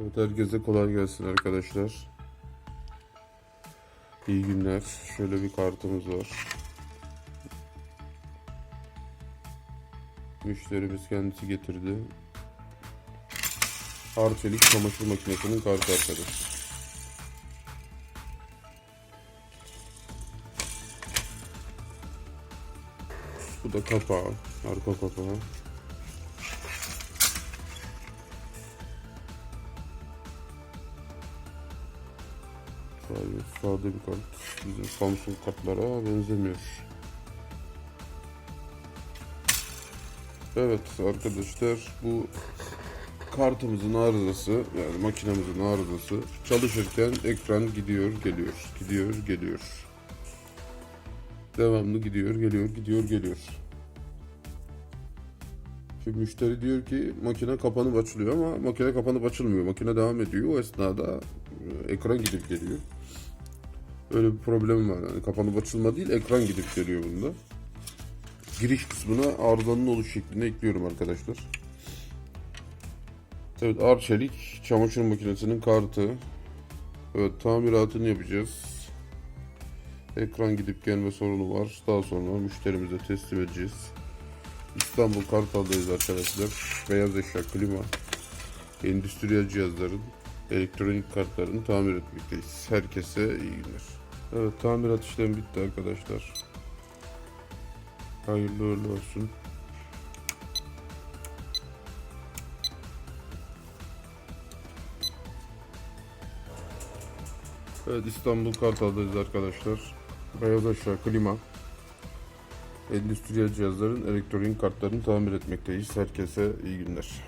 Evet herkese kolay gelsin arkadaşlar. İyi günler. Şöyle bir kartımız var. Müşterimiz kendisi getirdi. Arçelik çamaşır makinesinin kartı arkadaşlar. Bu da kapağı. Arka kapağı. Sadece sade bir kart. Bizim Samsung kartlara benzemiyor. Evet arkadaşlar bu kartımızın arızası yani makinemizin arızası çalışırken ekran gidiyor geliyor gidiyor geliyor. Devamlı gidiyor geliyor gidiyor geliyor. Şimdi müşteri diyor ki makine kapanıp açılıyor ama makine kapanıp açılmıyor. Makine devam ediyor. O esnada ekran gidip geliyor öyle bir problem var yani kapanıp açılma değil ekran gidip geliyor bunda giriş kısmına arızanın oluş şeklinde ekliyorum arkadaşlar. Evet Arçelik çamaşır makinesinin kartı. Evet tamiratını yapacağız. Ekran gidip gelme sorunu var. Daha sonra müşterimize teslim edeceğiz. İstanbul Kartal'dayız arkadaşlar. Beyaz eşya, klima, endüstriyel cihazların, elektronik kartlarını tamir etmekteyiz. Herkese iyi günler. Evet tamirat işlemi bitti arkadaşlar. Hayırlı uğurlu olsun. Evet İstanbul Kartal'dayız arkadaşlar. Beyaz aşağı klima. Endüstriyel cihazların elektronik kartlarını tamir etmekteyiz. Herkese iyi günler.